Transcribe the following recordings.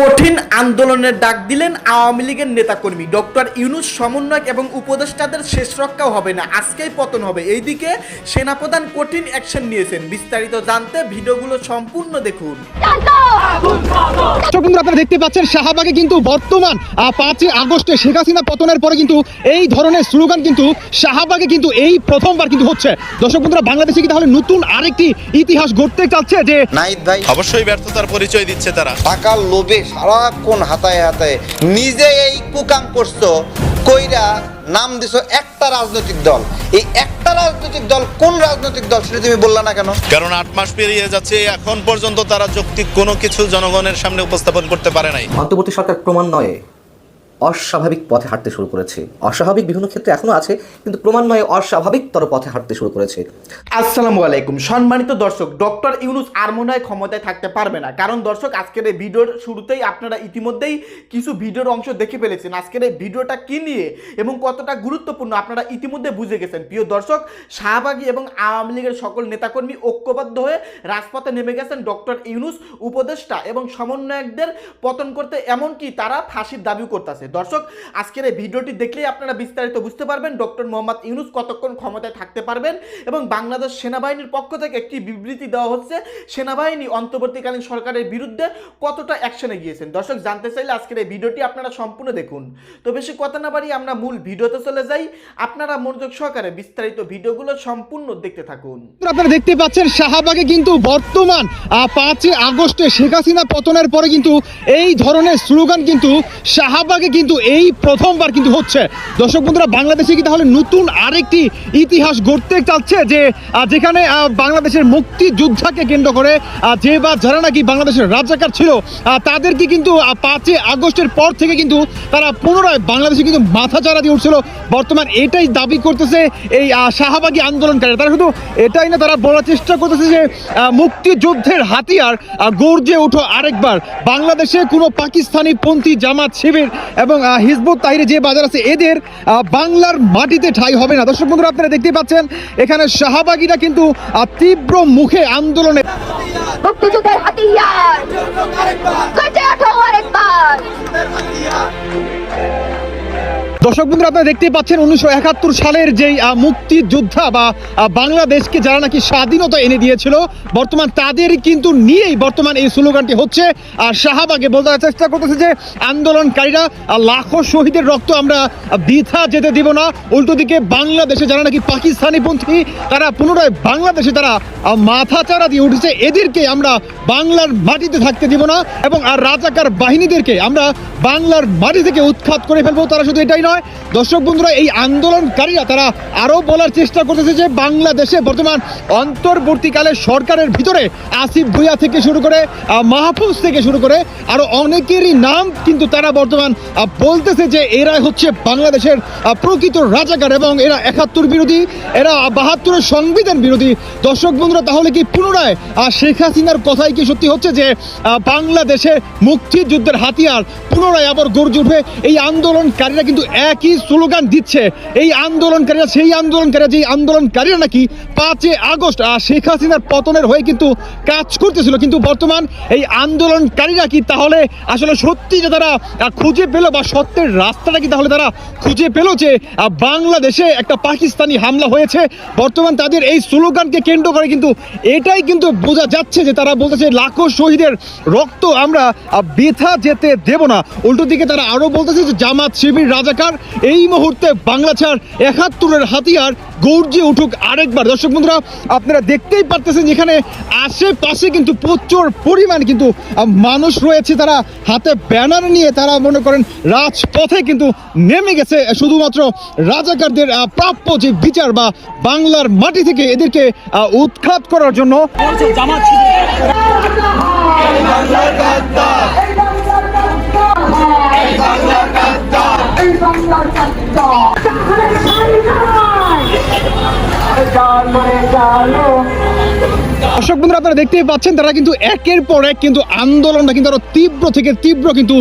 কঠিন আন্দোলনের ডাক দিলেন আওয়ামী লীগের নেতাকর্মী। ডক্টর ইউনুস সমন্বয়ক এবং উপদেষ্টাদের শেষ রক্ষাও হবে না আজকেই পতন হবে। এইদিকে সেনাপ্রধান কঠিন অ্যাকশন নিয়েছেন। বিস্তারিত জানতে ভিডিওগুলো সম্পূর্ণ দেখুন। দর্শক আপনারা দেখতে পাচ্ছেন শাহবাগে কিন্তু বর্তমান আহ, পাঁচই আগস্টে শেখ হাসিনা পতনের পরে কিন্তু এই ধরনের স্লোগান কিন্তু শাহবাগে কিন্তু এই প্রথমবার কিন্তু হচ্ছে। দর্শক বন্ধুরা বাংলাদেশে কি তাহলে নতুন আরেকটি ইতিহাস গড়তে চাচ্ছে যে নাইদ ভাই। অবশ্যই ব্যর্থতার পরিচয় দিচ্ছে তারা। টাকার লোভে সারাক্ষণ হাতায় হাতায় নিজে এই কুকাম করছ কইরা নাম দিছো একটা রাজনৈতিক দল। এই একটা রাজনৈতিক দল কোন রাজনৈতিক দল সেটা তুমি বললা না কেন? কারণ আট মাস পেরিয়ে যাচ্ছে এখন পর্যন্ত তারা যৌক্তিক কোনো কিছু জনগণের সামনে উপস্থাপন করতে পারে নাই। অন্তর্বর্তী সরকার ক্রমান্বয়ে অস্বাভাবিক পথে হাঁটতে শুরু করেছে। অস্বাভাবিক বিভিন্ন ক্ষেত্রে এখনও আছে, কিন্তু ক্রমান্বয়ে অস্বাভাবিকতর পথে হাঁটতে শুরু করেছে। আসসালামু আলাইকুম। সম্মানিত দর্শক, ডক্টর ইউনুস আর মনে ক্ষমতায় থাকতে পারবে না। কারণ দর্শক, আজকের এই ভিডিওর শুরুতেই আপনারা ইতিমধ্যেই কিছু ভিডিওর অংশ দেখে ফেলেছেন। আজকের এই ভিডিওটা কি নিয়ে এবং কতটা গুরুত্বপূর্ণ আপনারা ইতিমধ্যে বুঝে গেছেন। প্রিয় দর্শক, শাহবাগী এবং আওয়ামী লীগের সকল নেতাকর্মী ঐক্যবদ্ধ হয়ে রাজপথে নেমে গেছেন ডক্টর ইউনুস, উপদেষ্টা এবং সমন্বয়কদের পতন করতে, এমনকি তারা ফাঁসির দাবি করতেছে। দর্শক, আজকের এই ভিডিওটি দেখলেই আপনারা বিস্তারিত বুঝতে পারবেন ডক্টর মোহাম্মদ ইউনুস কতক্ষণ ক্ষমতায় থাকতে পারবেন এবং বাংলাদেশ সেনাবাহিনীর পক্ষ থেকে একটি বিবৃতি দেওয়া হচ্ছে, সেনাবাহিনী অন্তর্বর্তীকালীন সরকারের বিরুদ্ধে কতটা অ্যাকশনে গিয়েছেন? দর্শক, জানতে চাইলে আজকের এই ভিডিওটি আপনারা সম্পূর্ণ দেখুন। তো বেশি কথা না বাড়ি আমরা মূল ভিডিওতে চলে যাই। আপনারা মনোযোগ সহকারে বিস্তারিত ভিডিওগুলো সম্পূর্ণ দেখতে থাকুন। আপনারা দেখতে পাচ্ছেন, শাহবাগে কিন্তু বর্তমান পাঁচই আগস্টে শেখ হাসিনা পতনের পরে কিন্তু এই ধরনের স্লোগান কিন্তু শাহবাগে কিন্তু এই প্রথমবার কিন্তু হচ্ছে। দর্শক বন্ধুরা, বাংলাদেশে কি তাহলে নতুন আরেকটি ইতিহাস গড়তে চাচ্ছে? যে যেখানে বাংলাদেশের মুক্তিযোদ্ধাকে কেন্দ্র করে যে বা যারা নাকি বাংলাদেশের রাজাকার ছিল তাদেরকে কিন্তু পাঁচই আগস্টের পর থেকে কিন্তু তারা পুনরায় বাংলাদেশে কিন্তু মাথা চারা দিয়ে উঠছিল। বর্তমান এটাই দাবি করতেছে এই শাহবাগী আন্দোলনকারী তারা শুধু এটাই না, তারা বলার চেষ্টা করতেছে যে মুক্তিযুদ্ধের হাতিয়ার গর্জে ওঠো আরেকবার। বাংলাদেশে কোনো পাকিস্তানি পন্থী জামাত শিবির এবং হিজবুত তাহিরে যে বাজার আছে, এদের বাংলার মাটিতে ঠাই হবে না। দর্শক বন্ধুরা, আপনারা দেখতে পাচ্ছেন, এখানে শাহবাগীরা কিন্তু তীব্র মুখে আন্দোলনে দর্শক বন্ধুরা, আপনারা দেখতে পাচ্ছেন উনিশশো একাত্তর সালের যেই মুক্তিযোদ্ধা বা বাংলাদেশকে যারা নাকি স্বাধীনতা এনে দিয়েছিল, বর্তমান তাদের কিন্তু নিয়েই বর্তমান এই স্লোগানটি হচ্ছে, আর শাহবাগে বলতে চেষ্টা করতেছে যে, আন্দোলনকারীরা লাখো শহীদের রক্ত আমরা বৃথা যেতে দিব না। উল্টো দিকে বাংলাদেশে যারা নাকি পাকিস্তানি পন্থী তারা পুনরায় বাংলাদেশে তারা মাথা চারা দিয়ে উঠেছে। এদেরকে আমরা বাংলার মাটিতে থাকতে দিব না, এবং আর রাজাকার বাহিনীদেরকে আমরা বাংলার মাটি থেকে উৎখাত করে ফেলব। তারা শুধু এটাই নয় দর্শক বন্ধুরা এই আন্দোলনকারীরা তারা আরও বলার চেষ্টা করতেছে যে বাংলাদেশে বর্তমান অন্তর্বর্তীকালে সরকারের ভিতরে আসিফ ভুইয়া থেকে শুরু করে মাহফুজ থেকে শুরু করে আরও অনেকেরই নাম কিন্তু তারা বর্তমান বলতেছে যে এরা হচ্ছে বাংলাদেশের প্রকৃত রাজাকার এবং এরা একাত্তর বিরোধী এরা বাহাত্তরের সংবিধান বিরোধী। দর্শক বন্ধুরা তাহলে কি পুনরায় শেখ হাসিনার কথাই কি সত্যি হচ্ছে যে আহ, বাংলাদেশের মুক্তিযুদ্ধের হাতিয়ার পুনরায় আবার গর্জে উঠবে? এই আন্দোলনকারীরা কিন্তু একই স্লোগান দিচ্ছে। এই আন্দোলনকারীরা সেই আন্দোলনকারীরা যেই আন্দোলনকারীরা নাকি পাঁচই আগস্ট আহ, শেখ হাসিনার পতনের হয়ে কিন্তু কাজ করতেছিল। কিন্তু বর্তমান এই আন্দোলনকারীরা কি তাহলে আসলে সত্যি যে তারা খুঁজে পেল বা সত্যের রাস্তাটা কি তাহলে তারা খুঁজে পেল যে বাংলাদেশে একটা পাকিস্তানি হামলা হয়েছে? বর্তমান তাদের এই স্লোগানকে কেন্দ্র করে কিন্তু এটাই কিন্তু বোঝা যাচ্ছে যে তারা বলতেছে লাখো শহীদের রক্ত আমরা বৃথা যেতে দেব না। উল্টো দিকে তারা আরও বলতেছে যে জামাত শিবির রাজাকার এই মুহূর্তে বাংলা ছাড় একাত্তরের হাতিয়ার গর্জে উঠুক আরেকবার। দর্শক বন্ধুরা আপনারা দেখতেই পারতেছেন যেখানে আশেপাশে কিন্তু প্রচুর পরিমাণ কিন্তু মানুষ রয়েছে তারা হাতে ব্যানার নিয়ে তারা মনে করেন রাজপথে কিন্তু নেমে গেছে। শুধুমাত্র রাজাকারদের প্রাপ্য যে বিচার বা বাংলার মাটি থেকে এদেরকে আহ, উৎখাত করার জন্য জানো দর্শক বন্ধুরা আপনারা দেখতেই পাচ্ছেন তারা কিন্তু একের পর এক কিন্তু আন্দোলনটা কিন্তু আরও তীব্র থেকে তীব্র কিন্তু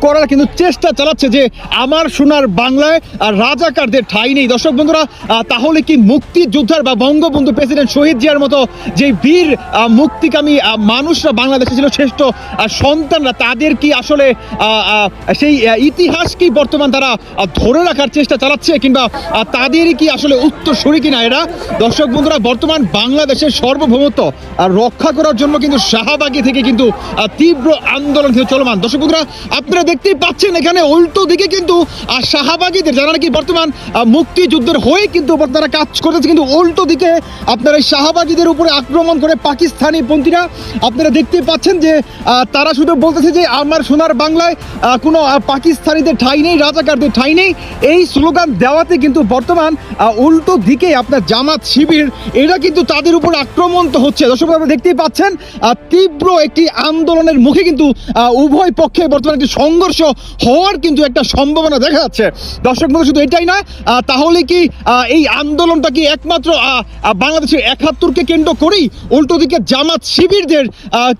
করার কিন্তু চেষ্টা চালাচ্ছে যে আমার সোনার বাংলায় রাজাকারদের ঠাই নেই। দর্শক বন্ধুরা তাহলে কি মুক্তিযোদ্ধার বা বঙ্গবন্ধু প্রেসিডেন্ট শহীদ জিয়ার মতো যে বীর মুক্তিকামী মানুষরা বাংলাদেশে ছিল শ্রেষ্ঠ সন্তানরা তাদের কি আসলে সেই ইতিহাস কি বর্তমান তারা ধরে রাখার চেষ্টা চালাচ্ছে কিংবা আহ, তাদেরই কি আসলে উত্তর উত্তরসূরি কিনা এরা? দর্শক বন্ধুরা বর্তমান বাংলাদেশের সার্বভৌমত্ব রক্ষা করার জন্য কিন্তু শাহবাগী থেকে কিন্তু তীব্র আন্দোলন কিন্তু চলমান। দর্শক বন্ধুরা, আপনারা দেখতেই পাচ্ছেন এখানে উল্টো দিকে কিন্তু শাহবাগীদের যারা নাকি বর্তমান মুক্তিযুদ্ধের হয়ে কিন্তু তারা কাজ করতেছে, কিন্তু উল্টো দিকে আপনারা এই শাহবাগীদের উপরে আক্রমণ করে পাকিস্তানি পন্থীরা, আপনারা দেখতে পাচ্ছেন যে তারা শুধু বলতেছে যে, আমার সোনার বাংলায় কোনো পাকিস্তানিদের ঠাই নেই, রাজাকারদের ঠাই নেই। এই স্লোগান দেওয়াতে কিন্তু বর্তমান উল্টো দিকে আপনার জামাত শিবির, এরা কিন্তু তাদের উপর আক্রমণ তো হচ্ছে দর্শক আপনারা দেখতেই পাচ্ছেন তীব্র একটি আন্দোলনের মুখে কিন্তু উভয় পক্ষে বর্তমানে একটি সংঘর্ষ হওয়ার কিন্তু একটা সম্ভাবনা দেখা যাচ্ছে। দর্শক বন্ধু শুধু এটাই না তাহলে কি এই আন্দোলনটা কি একমাত্র বাংলাদেশের একাত্তরকে কেন্দ্র করেই উল্টো দিকে জামাত শিবিরদের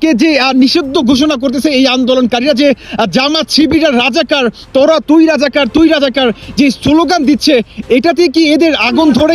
কে যে নিষিদ্ধ ঘোষণা করতেছে এই আন্দোলনকারীরা যে জামাত শিবিরের রাজাকার, তোরা তুই রাজাকার তুই রাজাকার যে স্লোগান দিচ্ছে, এটাতে কি এদের আগুন ধরে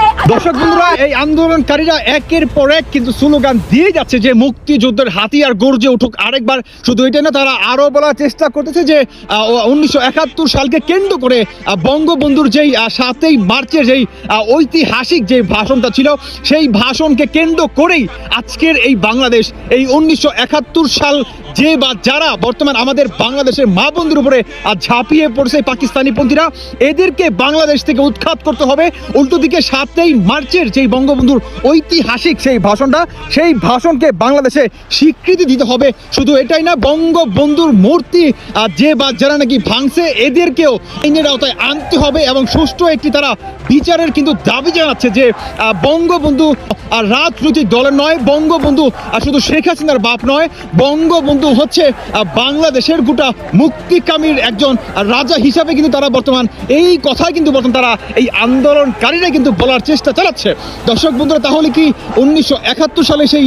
দর্শক বন্ধুরা, এই আন্দোলনকারীরা একের পর এক কিন্তু স্লোগান দিয়ে যাচ্ছে যে মুক্তিযুদ্ধের হাতিয়ার গর্জে উঠুক আরেকবার। শুধু এটা না, তারা আরও বলার চেষ্টা করতেছে যে উনিশশো একাত্তর সালকে কেন্দ্র করে বঙ্গবন্ধুর যেই সাতই মার্চের যেই ঐতিহাসিক যে ভাষণটা ছিল, সেই ভাষণকে কেন্দ্র করেই আজকের এই বাংলাদেশ, এই উনিশশো একাত্তর সাল যে বা যারা বর্তমান আমাদের বাংলাদেশের মা বন্ধুর উপরে আহ, ঝাঁপিয়ে পড়ছে পাকিস্তানি পন্থীরা এদেরকে বাংলাদেশ থেকে উৎখাত করতে হবে। উল্টো দিকে সাতই মার্চের যেই বঙ্গবন্ধুর ঐতিহাসিক সেই ভাষণটা সেই ভাষণকে বাংলাদেশে স্বীকৃতি দিতে হবে। শুধু এটাই না বঙ্গবন্ধুর মূর্তি আহ, যে বা যারা নাকি ভাঙছে এদেরকেও আইনের আওতায় আনতে হবে এবং সুষ্ঠু একটি তারা বিচারের কিন্তু দাবি জানাচ্ছে যে বঙ্গবন্ধু আর রাজনৈতিক দলের নয় বঙ্গবন্ধু আর শুধু শেখ হাসিনার বাপ নয় বঙ্গবন্ধু হচ্ছে বাংলাদেশের গোটা মুক্তিকামীর একজন রাজা হিসাবে কিন্তু তারা বর্তমান, এই কথাই কিন্তু বর্তমান তারা এই আন্দোলনকারীরা কিন্তু বলার চেষ্টা চালাচ্ছে। দর্শক বন্ধুরা, তাহলে কি উনিশশো একাত্তর সালে সেই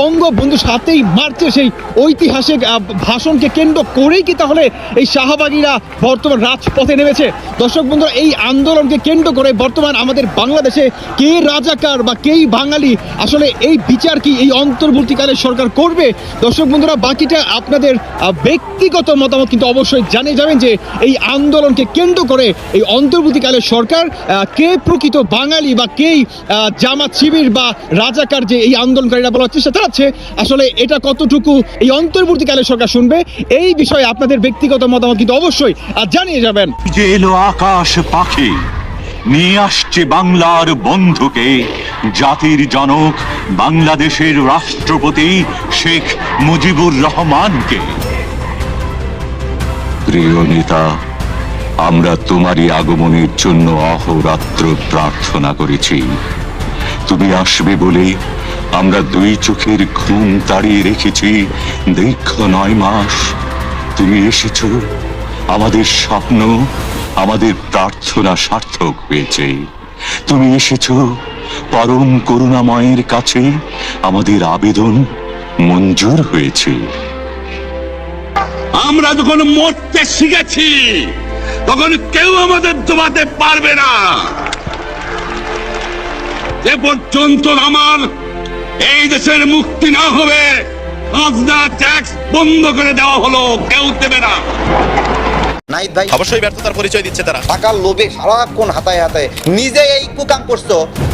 বঙ্গবন্ধু সাতই মার্চে সেই ঐতিহাসিক ভাষণকে কেন্দ্র করেই কি তাহলে এই শাহবাগীরা বর্তমান রাজপথে নেমেছে? দর্শক বন্ধুরা, এই আন্দোলনকে কেন্দ্র করে বর্তমান আমাদের বাংলাদেশে কে রাজাকার বা কেই বাঙালি, আসলে এই বিচার কি এই অন্তর্বর্তীকালে সরকার করবে? দর্শক বন্ধুরা বাকিটা আপনাদের ব্যক্তিগত মতামত, কিন্তু অবশ্যই জানিয়ে যাবেন যে এই আন্দোলনকে কেন্দ্র করে এই অন্তর্বর্তীকালে সরকার কে প্রকৃত বাঙালি বা কেই জামাত শিবির বা রাজাকার যে এই আন্দোলনকারীরা বলার চেষ্টা চালাচ্ছে, আসলে এটা কতটুকু এই অন্তর্বর্তীকালে সরকার শুনবে, এই বিষয়ে আপনাদের ব্যক্তিগত মতামত কিন্তু অবশ্যই জানিয়ে যাবেন। আকাশ পাখি। নিয়ে আসছে বাংলার বন্ধুকে। জাতির জনক, বাংলাদেশের রাষ্ট্রপতি শেখ মুজিবুর রহমানকে। প্রিয় নেতা, আমরা তোমারই আগমনের জন্য অহরাত্র প্রার্থনা করেছি। তুমি আসবে বলে আমরা দুই চোখের ঘুম তাড়িয়ে রেখেছি। দীর্ঘ নয় মাস তুমি এসেছ, আমাদের স্বপ্ন আমাদের প্রার্থনা সার্থক হয়েছে। তুমি এসেছ পরম করুণাময়ের কাছে। আমাদের আবেদন মঞ্জুর হয়েছে। আমরা যখন মরতে শিখেছি, তখন কেউ আমাদের দমাতে পারবে না। যে পর্যন্ত আমার এই দেশের মুক্তি না হবে খাজনা ট্যাক্স বন্ধ করে দেওয়া হলো, কেউ দেবে না। নাইদ ভাই অবশ্যই ব্যর্থতার পরিচয় দিচ্ছে তারা। টাকার লোভে সারাক্ষণ হাতায় হাতায় নিজে এই কুকাম করছ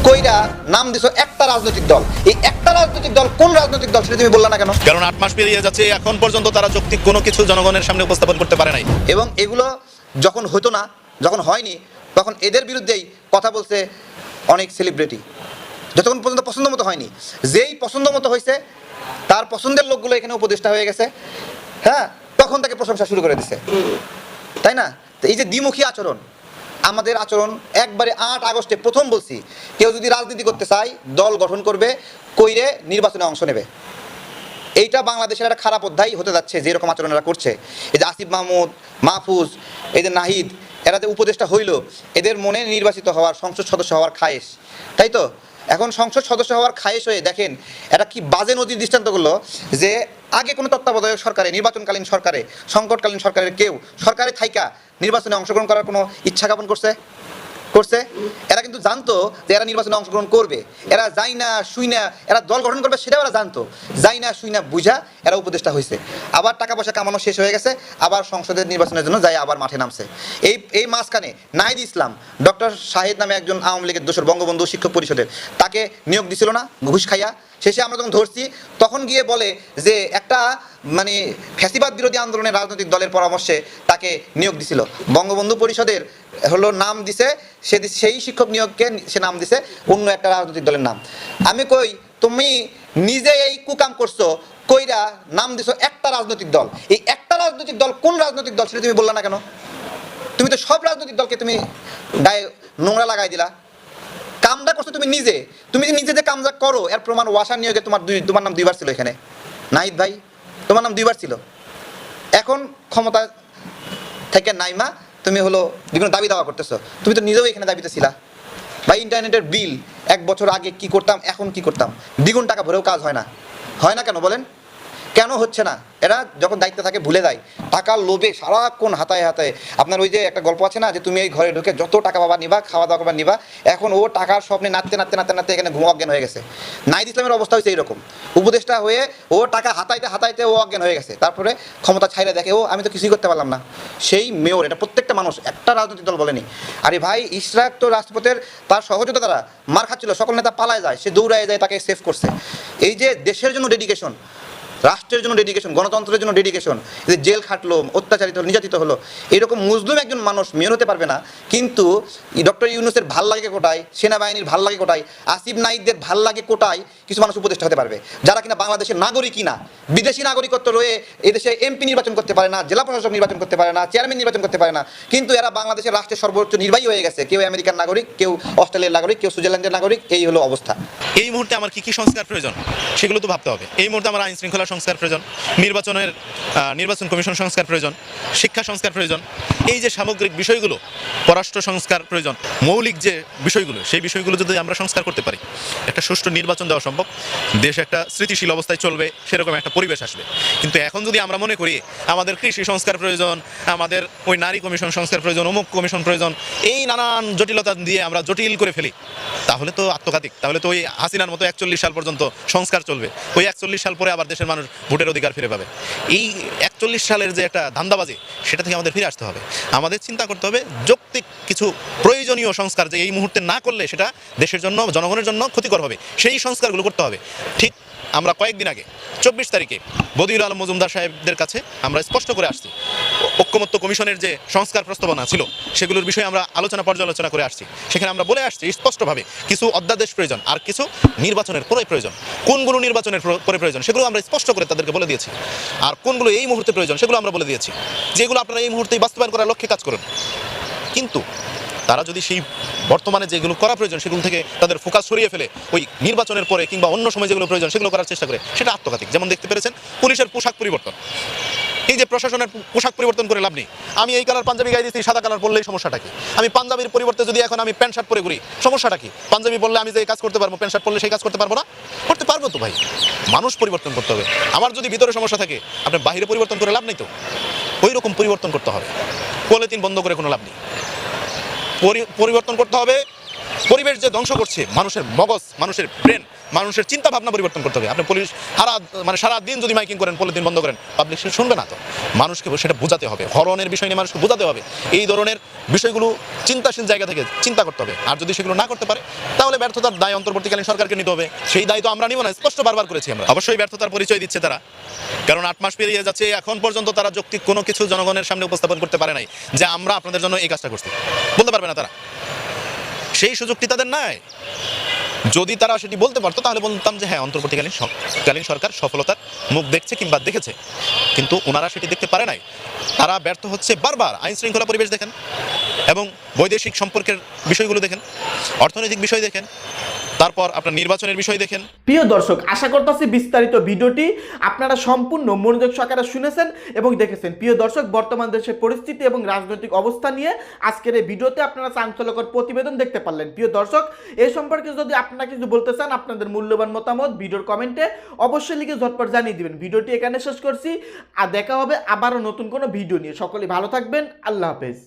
কইরা নাম দিছো একটা রাজনৈতিক দল। এই একটা রাজনৈতিক দল কোন রাজনৈতিক দল সেটা তুমি বললা না কেন? কারণ আট মাস পেরিয়ে যাচ্ছে এখন পর্যন্ত তারা যৌক্তিক কোনো কিছু জনগণের সামনে উপস্থাপন করতে পারে নাই। এবং এগুলো যখন হতো না যখন হয়নি তখন এদের বিরুদ্ধেই কথা বলছে অনেক সেলিব্রিটি যতক্ষণ পর্যন্ত পছন্দ মতো হয়নি। যেই পছন্দ মতো হয়েছে তার পছন্দের লোকগুলো এখানে উপদেষ্টা হয়ে গেছে হ্যাঁ? তখন তাকে প্রশংসা শুরু করে দিছে। তাই না? তো এই যে দ্বিমুখী আচরণ, আমাদের আচরণ একবারে আট আগস্টে প্রথম বলছি, কেউ যদি রাজনীতি করতে চায়, দল গঠন করবে, কইরে নির্বাচনে অংশ নেবে। এইটা বাংলাদেশের একটা খারাপ অধ্যায় হতে যাচ্ছে, যেরকম আচরণ এরা করছে। এই যে আসিফ মাহমুদ, মাহফুজ, এই যে নাহিদ, এরা যে উপদেষ্টা হইল, এদের মনে নির্বাচিত হওয়ার, সংসদ সদস্য হওয়ার খায়েশ। তাই তো? এখন সংসদ সদস্য হওয়ার খায়েশ হয়ে দেখেন এটা কি বাজে নদীর দৃষ্টান্ত করল যে আগে কোনো তত্ত্বাবধায়ক সরকারে, নির্বাচনকালীন সরকারে, সংকটকালীন সরকারের কেউ সরকারে থাইকা নির্বাচনে অংশগ্রহণ করার কোনো ইচ্ছা জ্ঞাপন করছে? করছে, এরা কিন্তু জানতো যে এরা নির্বাচনে অংশগ্রহণ করবে। এরা যাই না, শুই না, এরা দল গঠন করবে সেটাও এরা জানতো। যাই না, শুই না, বুঝা এরা উপদেষ্টা হয়েছে আবার টাকা পয়সা কামানো শেষ হয়ে গেছে, আবার সংসদের নির্বাচনের জন্য যাই আবার মাঠে নামছে। এই এই মাঝখানে নাহিদ ইসলাম, ডক্টর শাহিদ নামে একজন আওয়ামী লীগের দোসর বঙ্গবন্ধু শিক্ষক পরিষদের, তাকে নিয়োগ দিছিল না, ঘুষ খাইয়া। শেষে আমরা যখন ধরছি, তখন গিয়ে বলে যে একটা মানে ফ্যাসিবাদ বিরোধী আন্দোলনের রাজনৈতিক দলের পরামর্শে তাকে নিয়োগ দিছিল। বঙ্গবন্ধু পরিষদের হলো নাম দিছে, সে সেই শিক্ষক নিয়োগকে সে নাম দিছে, অন্য একটা রাজনৈতিক দলের নাম। আমি কই, তুমি নিজে এই কুকাম করছ, কইরা নাম দিছো একটা রাজনৈতিক দল। এই একটা রাজনৈতিক দল কোন রাজনৈতিক দল সেটা তুমি বললা না কেন? তুমি তো সব রাজনৈতিক দলকে তুমি গায়ে নোংরা লাগাই দিলা। কামটা করছ তুমি নিজে। তুমি যে নিজে যে কামটা করো, এর প্রমাণ ওয়াসা নিয়োগে তোমার দুই, তোমার নাম দুইবার ছিল এখানে। নাহিদ ভাই, তোমার নাম দুইবার ছিল। এখন ক্ষমতা থেকে নাইমা তুমি হলো বিভিন্ন দাবি দাওয়া করতেছো, তুমি তো নিজেও এখানে দাবিতে ছিলা। বা ইন্টারনেটের বিল এক বছর আগে কি করতাম, এখন কি করতাম? দ্বিগুণ টাকা ভরেও কাজ হয় না। হয় না কেন বলেন? কেন হচ্ছে না? এরা যখন দায়িত্বে থাকে, ভুলে যায়। টাকার লোভে সারাক্ষণ হাতায় হাতায়। আপনার ওই যে একটা গল্প আছে না, যে তুমি এই ঘরে ঢুকে যত টাকা বাবা নিবা, খাওয়া দাওয়া নিবা, এখন ও টাকার স্বপ্নে নাচতে নাচতে নাচতে নাচতে এখানে ঘুম অজ্ঞান হয়ে গেছে। নাইদ ইসলামের অবস্থা হয়েছে এইরকম। উপদেষ্টা হয়ে ও টাকা হাতাইতে হাতাইতে ও অজ্ঞান হয়ে গেছে। তারপরে ক্ষমতা ছাইরে দেখে, ও, আমি তো কিছুই করতে পারলাম না। সেই মেয়র, এটা প্রত্যেকটা মানুষ, একটা রাজনৈতিক দল বলেনি। আরে ভাই, ইশরাক তো রাষ্ট্রপতির তার সহযোগিতা তারা। মার খাচ্ছিল, সকল নেতা পালায় যায়, সে দৌড়ায় যায়, তাকে সেভ করছে। এই যে দেশের জন্য ডেডিকেশন রাষ্ট্রের জন্য ডেডিকেশন গণতন্ত্রের জন্য ডেডিকেশন যে জেল খাটলো, অত্যাচারিত হলো নির্যাতিত হলো। এরকম মুসলিম একজন মানুষ মেয়র হতে পারবে না, কিন্তু ডক্টর ইউনুসের ভালো লাগে কোটায় সেনাবাহিনীর ভালো লাগে কোটায় আসিফ নাইকদের ভালো লাগে কোটায় কিছু মানুষ উপদেষ্টা হতে পারবে। যারা কিনা বাংলাদেশের নাগরিকই না বিদেশি নাগরিকত্ব রয়ে এদেশে এমপি নির্বাচন করতে পারে না, জেলা প্রশাসক নির্বাচন করতে পারে না, চেয়ারম্যান নির্বাচন করতে পারে না, কিন্তু এরা বাংলাদেশের রাষ্ট্রের সর্বোচ্চ নির্বাহী হয়ে গেছে। কেউ আমেরিকার নাগরিক, কেউ অস্ট্রেলিয়ার নাগরিক, কেউ সুইজারল্যান্ডের নাগরিক, এই হলো অবস্থা। এই মুহূর্তে আমার কি কি সংস্কার প্রয়োজন? সেগুলো তো ভাবতে হবে। এই মুহূর্তে আমার আইন শৃঙ্খলা সংস্কার প্রয়োজন, নির্বাচনের নির্বাচন কমিশন সংস্কার প্রয়োজন, শিক্ষা সংস্কার প্রয়োজন, এই যে সামগ্রিক বিষয়গুলো, পররাষ্ট্র সংস্কার প্রয়োজন, মৌলিক যে বিষয়গুলো, সেই বিষয়গুলো যদি আমরা সংস্কার করতে পারি, একটা সুষ্ঠু নির্বাচন দেওয়া সম্ভব দেশ একটা স্থিতিশীল অবস্থায় চলবে, সেরকম একটা পরিবেশ আসবে। কিন্তু এখন যদি আমরা মনে করি, আমাদের কৃষি সংস্কার প্রয়োজন, আমাদের ওই নারী কমিশন সংস্কার প্রয়োজন, অমুক কমিশন প্রয়োজন, এই নানান জটিলতা দিয়ে আমরা জটিল করে ফেলি, তাহলে তো আত্মঘাতিক তাহলে তো ওই হাসিনার মতো একচল্লিশ সাল পর্যন্ত সংস্কার চলবে। ওই একচল্লিশ সাল পরে আবার দেশের মানুষ ভোটের অধিকার ফিরে পাবে। এই একচল্লিশ সালের যে একটা ধান্দাবাজি, সেটা থেকে আমাদের ফিরে আসতে হবে। আমাদের চিন্তা করতে হবে, যৌক্তিক কিছু প্রয়োজনীয় সংস্কার যে এই মুহূর্তে না করলে সেটা দেশের জন্য, জনগণের জন্য ক্ষতিকর হবে। সেই সংস্কারগুলো করতে হবে। ঠিক আমরা কয়েকদিন আগে, চব্বিশ তারিখে বদিউল আলম মজুমদার সাহেবদের কাছে আমরা স্পষ্ট করে আসছি। ঐক্যমত্য কমিশনের যে সংস্কার প্রস্তাবনা ছিল, সেগুলোর বিষয়ে আমরা আলোচনা পর্যালোচনা করে আসছি। সেখানে আমরা বলে আসছি স্পষ্টভাবে কিছু অধ্যাদেশ প্রয়োজন আর কিছু নির্বাচনের পরে প্রয়োজন। কোনগুলো নির্বাচনের প্র- পরে প্রয়োজন সেগুলো আমরা স্পষ্ট করে তাদেরকে বলে দিয়েছি। আর কোনগুলো এই মুহূর্তে প্রয়োজন সেগুলো আমরা বলে দিয়েছি। যেগুলো আপনারা এই মুহূর্তেই বাস্তবায়ন করার লক্ষ্যে কাজ করুন। কিন্তু তারা যদি সেই বর্তমানে যেগুলো করা প্রয়োজন সেগুলো থেকে তাদের ফোকাস সরিয়ে ফেলে ওই নির্বাচনের পরে কিংবা অন্য সময় যেগুলো প্রয়োজন সেগুলো করার চেষ্টা করে, সেটা আত্মঘাতিক যেমন দেখতে পেরেছেন, পুলিশের পোশাক পরিবর্তন। এই যে প্রশাসনের পোশাক পরিবর্তন করে লাভ নেই। আমি এই কালার পাঞ্জাবি গায়ে দিচ্ছি সাদা কালার পরলেই সমস্যাটা কি? আমি পাঞ্জাবির পরিবর্তে যদি এখন আমি প্যান্ট শার্ট পরে ঘুরি, সমস্যাটা কি? পাঞ্জাবি বললে আমি যে কাজ করতে পারব, প্যান্ট শার্ট পরলে সেই কাজ করতে পারব না? করতে পারব তো ভাই। মানুষ পরিবর্তন করতে হবে। আমার যদি ভিতরে সমস্যা থাকে আপনার বাইরে পরিবর্তন করে লাভ নেই তো? ওই রকম পরিবর্তন করতে হবে। পলিথিন বন্ধ করে কোনো লাভ নেই। পরিবর্তন করতে হবে। পরিবেশ যে ধ্বংস করছে মানুষের মগজ মানুষের ব্রেন মানুষের চিন্তা ভাবনা পরিবর্তন করতে হবে। আপনি পুলিশ সারা মানে সারা দিন যদি মাইকিং করেন, পলিথিন বন্ধ করেন পাবলিক সে শুনবে না তো। মানুষকে সেটা বোঝাতে হবে। হরনের বিষয় নিয়ে মানুষকে বোঝাতে হবে। এই ধরনের বিষয়গুলো চিন্তাশীল জায়গা থেকে চিন্তা করতে হবে। আর যদি সেগুলো না করতে পারে, তাহলে ব্যর্থতার দায় অন্তর্বর্তীকালীন সরকারকে নিতে হবে। সেই দায় তো আমরা নিব না, স্পষ্ট বারবার করেছি আমরা। অবশ্যই ব্যর্থতার পরিচয় দিচ্ছে তারা। কারণ আট মাস পেরিয়ে যাচ্ছে, এখন পর্যন্ত তারা যৌক্তিক কোনো কিছু জনগণের সামনে উপস্থাপন করতে পারে নাই, যে আমরা আপনাদের জন্য এই কাজটা করছি। বলতে পারবে না তারা। সেই সুযোগটি তাদের নাই। যদি তারা সেটি বলতে পারতো, তাহলে বলতাম যে হ্যাঁ অন্তর্বর্তীকালীন কালীন সরকার সফলতার মুখ দেখছে কিংবা দেখেছে। কিন্তু ওনারা সেটি দেখতে পারে নাই। তারা ব্যর্থ হচ্ছে বারবার। আইন শৃঙ্খলা পরিবেশ দেখেন এবং বৈদেশিক সম্পর্কের বিষয়গুলো দেখেন, অর্থনৈতিক বিষয় দেখেন। তারপর আপনার নির্বাচনের বিষয় দেখেন। প্রিয় দর্শক, আশা করতেছি বিস্তারিত ভিডিওটি আপনারা সম্পূর্ণ মনোযোগ সহকারে শুনেছেন এবং দেখেছেন। প্রিয় দর্শক, বর্তমান দেশের পরিস্থিতি এবং রাজনৈতিক অবস্থা নিয়ে আজকের এই ভিডিওতে আপনারা চাঞ্চল্যকর প্রতিবেদন দেখতে পারলেন। প্রিয় দর্শক এই সম্পর্কে যদি আপনারা কিছু বলতে চান, আপনাদের মূল্যবান মতামত ভিডিওর কমেন্টে অবশ্যই লিখে ঝটপট জানিয়ে দিবেন। ভিডিওটি এখানে শেষ করছি, আর দেখা হবে আবারও নতুন কোনো ভিডিও নিয়ে। সকলে ভালো থাকবেন, আল্লাহ হাফেজ।